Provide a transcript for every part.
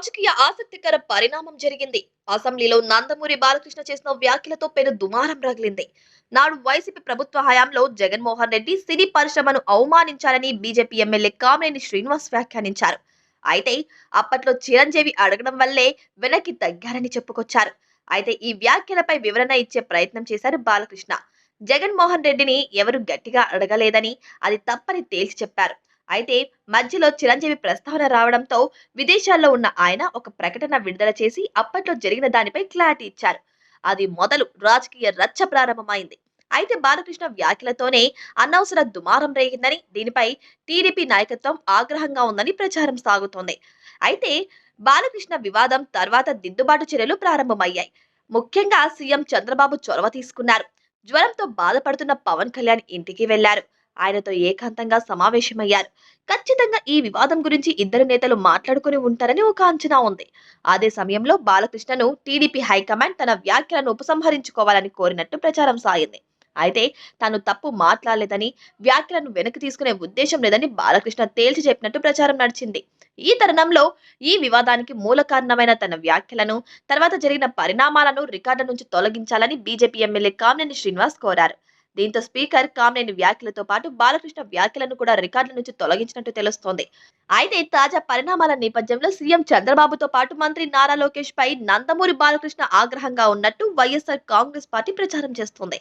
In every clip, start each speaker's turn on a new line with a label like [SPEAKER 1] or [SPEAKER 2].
[SPEAKER 1] రాజకీయ ఆసక్తికర పరిణామం జరిగింది. అసెంబ్లీలో నందమూరి బాలకృష్ణ చేసిన వ్యాఖ్యలతో పెను దుమారం రగిలింది. నాడు వైసీపీ ప్రభుత్వ హయాంలో జగన్మోహన్ రెడ్డి సినీ పరిశ్రమను అవమానించారని బీజేపీ ఎమ్మెల్యే కామినేని శ్రీనివాస్ వ్యాఖ్యానించారు. అయితే అప్పట్లో చిరంజీవి అడగడం వల్లే వెనక్కి తగ్గారని చెప్పుకొచ్చారు. అయితే ఈ వ్యాఖ్యలపై వివరణ ఇచ్చే ప్రయత్నం చేశారు బాలకృష్ణ. జగన్మోహన్ రెడ్డిని ఎవరు గట్టిగా అడగలేదని అది తప్పని తేల్చి చెప్పారు. అయితే మధ్యలో చిరంజీవి ప్రస్తావన రావడంతో విదేశాల్లో ఉన్న ఆయన ఒక ప్రకటన విడుదల చేసి అప్పట్లో జరిగిన దానిపై క్లారిటీ ఇచ్చారు. అది మొదలు రాజకీయ రచ్చ ప్రారంభమైంది. అయితే బాలకృష్ణ వ్యాఖ్యలతోనే అనవసర దుమారం రేగిందని దీనిపై టీడీపీ నాయకత్వం ఆగ్రహంగా ఉందని ప్రచారం సాగుతోంది. అయితే బాలకృష్ణ వివాదం తర్వాత దిద్దుబాటు చర్యలు ప్రారంభమయ్యాయి. ముఖ్యంగా సీఎం చంద్రబాబు చొరవ తీసుకున్నారు. జ్వరంతో బాధపడుతున్న పవన్ కళ్యాణ్ ఇంటికి వెళ్ళారు. ఆయనతో ఏకాంతంగా సమావేశమయ్యారు. ఖచ్చితంగా ఈ వివాదం గురించి ఇద్దరు నేతలు మాట్లాడుకుని ఉంటారని ఒక అంచనా ఉంది. అదే సమయంలో బాలకృష్ణను టీడీపీ హైకమాండ్ తన వ్యాఖ్యలను ఉపసంహరించుకోవాలని కోరినట్టు ప్రచారం సాగింది. అయితే తాను తప్పు మాట్లాడలేదని వ్యాఖ్యలను వెనక్కి తీసుకునే ఉద్దేశం లేదని బాలకృష్ణ తేల్చి చెప్పినట్టు ప్రచారం నడిచింది. ఈ తరుణంలో ఈ వివాదానికి మూల కారణమైన తన వ్యాఖ్యలను తర్వాత జరిగిన పరిణామాలను రికార్డు నుంచి తొలగించాలని బీజేపీ ఎమ్మెల్యే కామినేని శ్రీనివాస్ కోరారు. దీంతో స్పీకర్ కామినేని వ్యాఖ్యలతో పాటు బాలకృష్ణ వ్యాఖ్యలను కూడా రికార్డుల నుంచి తొలగించినట్టు తెలుస్తోంది. అయితే తాజా పరిణామాల నేపథ్యంలో సీఎం చంద్రబాబుతో పాటు మంత్రి నారా లోకేష్ పై నందమూరి బాలకృష్ణ ఆగ్రహంగా ఉన్నట్టు వైఎస్ఆర్ కాంగ్రెస్ పార్టీ ప్రచారం చేస్తోంది.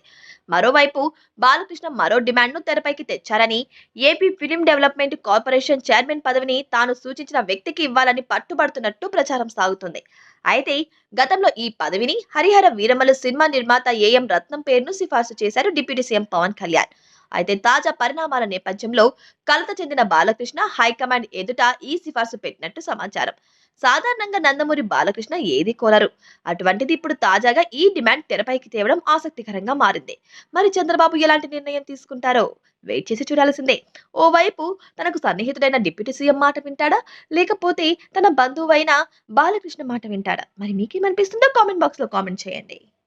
[SPEAKER 1] మరోవైపు బాలకృష్ణ మరో డిమాండ్ను తెరపైకి తెచ్చారని AP film development corporation chairman పదవిని తాను సూచించిన వ్యక్తికి ఇవ్వాలని పట్టుబడుతున్నట్టు ప్రచారం సాగుతుంది. అయితే గతంలో ఈ పదవిని హరిహర వీరమలు సినిమా నిర్మాత ఏఎం రత్నం పేరును సిఫార్సు చేశారు డిప్యూటీ సీఎం పవన్ కళ్యాణ్. అయితే తాజా పరిణామాల నేపథ్యంలో కలత చెందిన బాలకృష్ణ హైకమాండ్ ఎదుట ఈ సిఫార్సు పెట్టినట్టు సమాచారం. సాధారణంగా నందమూరి బాలకృష్ణ ఏది కోరరు. అటువంటిది ఇప్పుడు తాజాగా ఈ డిమాండ్ తెరపైకి తేవడం ఆసక్తికరంగా మారింది. మరి చంద్రబాబు ఎలాంటి నిర్ణయం తీసుకుంటారో వెయిట్ చేసి చూడాల్సిందే. ఓవైపు తనకు సన్నిహితుడైన డిప్యూటీ సీఎం మాట వింటాడా? లేకపోతే తన బంధువైన బాలకృష్ణ మాట వింటాడా? మరి మీకేమనిపిస్తుందో కామెంట్ బాక్స్లో కామెంట్ చేయండి.